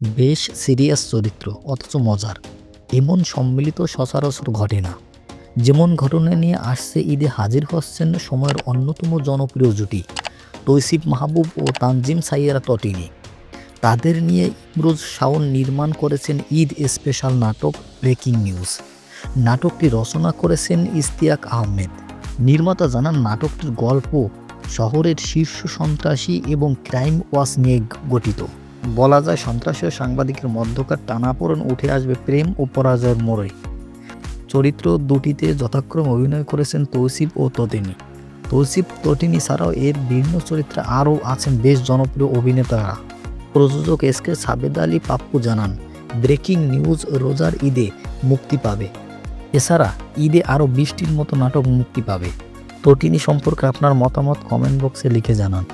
বেশ সিরিয়াস চরিত্র, অথচ মজার। এমন সম্মিলিত সচরাচর ঘটে না। যেমন ঘটনা নিয়ে আসছে ঈদে হাজির হচ্ছেন সময়ের অন্যতম জনপ্রিয় জুটি, তৈসিফ মাহবুব ও তানজিম সাইয়ারা তটিনী। তাদের নিয়ে ইমরোজ শাওন নির্মাণ করেছেন ঈদ স্পেশাল নাটক ব্রেকিং নিউজ। নাটকটি রচনা করেছেন ইস্তিয়াক আহমেদ। নির্মাতা জানান, নাটকটির গল্প শহরের শীর্ষ সন্ত্রাসী এবং ক্রাইম ওয়াচ নিয়ে গঠিত। বলা যায় সন্ত্রাসী ও সাংবাদিকের মধ্যকার টানাপোড়েন উঠে আসবে প্রেম ও পরাজয়ের মোড়ে। চরিত্র দুটিতে যথাক্রমে অভিনয় করেছেন তৌসিফ ও তটিনী তৌসিফ তটিনী ছাড়াও এর ভিন্ন চরিত্রে আরও আছেন বেশ জনপ্রিয় অভিনেতারা। প্রযোজক এস কে সাবেদ আলী পাপ্পু জানান, ব্রেকিং নিউজ রোজার ঈদে মুক্তি পাবে। এছাড়া ঈদে আরও বৃষ্টির মতো নাটক মুক্তি পাবে। তটিনী সম্পর্কে আপনার মতামত কমেন্ট বক্সে লিখে জানান।